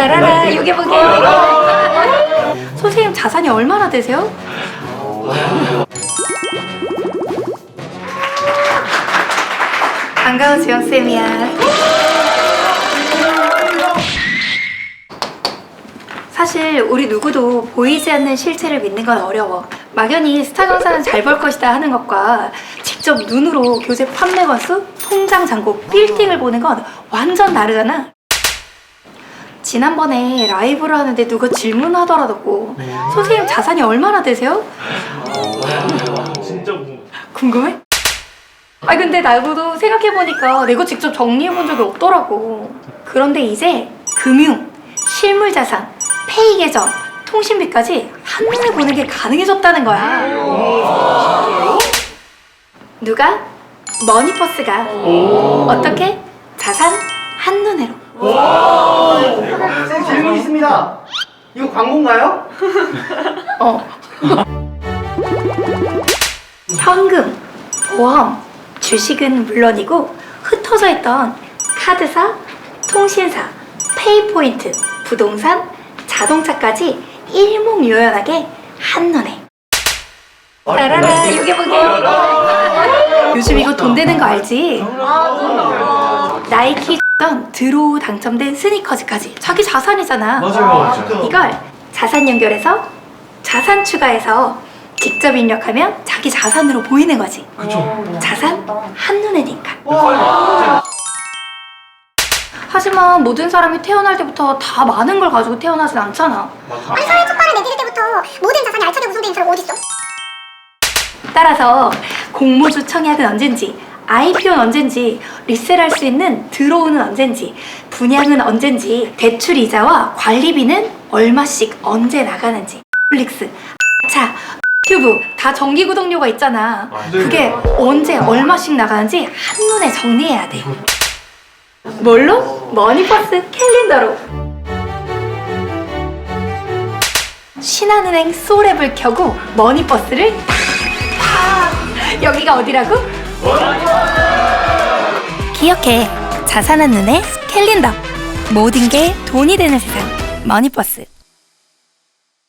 따라라 여기 보게 선생님 자산이 얼마나 되세요? 반가워 지영쌤이야. 사실 우리 누구도 보이지 않는 실체를 믿는 건 어려워. 막연히 스타 강사는 잘 벌 것이다 하는 것과 직접 눈으로 교재 판매 건수, 통장 잔고, 빌딩을 보는 건 완전 다르잖아 지난번에 라이브를 하는데 누가 질문하더라고 선생님 자산이 얼마나 되세요? 진짜 궁금. 궁금해? 아 근데 나도 생각해보니까 내가 직접 정리해본 적이 없더라고 그런데 이제 금융, 실물자산, 페이 계정, 통신비까지 한눈에 보는 게 가능해졌다는 거야 누가? 머니버스가 어떻게? 자산 한눈에로 있습니다. 이거 광고인가요? 어. 현금, 보험, 주식은 물론이고 흩어져 있던 카드사, 통신사, 페이포인트, 부동산, 자동차까지 일목요연하게 한눈에. 따라라 여기 보게. 요즘 이거 돈 되는 거 알지? 나이키 던 드로우 당첨된 스니커즈까지 자기 자산이잖아. 맞아요. 이걸 자산 연결해서 자산 추가해서 직접 입력하면 자기 자산으로 보이는 거지. 그쵸. 자산 한눈에니까. 하지만 모든 사람이 태어날 때부터 다 많은 걸 가지고 태어나진 않잖아. 아니 사회 첫 발을 내디딜 때부터 모든 자산이 알차게 구성되는 사람 어딨어? 따라서 공모주 청약은 언젠지, IPO는 언젠지, 리셀할 수 있는 들어오는 언젠지, 분양은 언젠지, 대출 이자와 관리비는 얼마씩 언제 나가는지, 플릭스, 차, 튜브 다 정기 구독료가 있잖아. 그게 언제 얼마씩 나가는지 한눈에 정리해야 돼. 뭘로? 머니버스 캘린더로. 신한은행 소랩을 켜고 머니버스를 탁! 여기가 어디라고? 기억해. 자산 한 눈에 캘린더. 모든 게 돈이 되는 세상. 머니버스.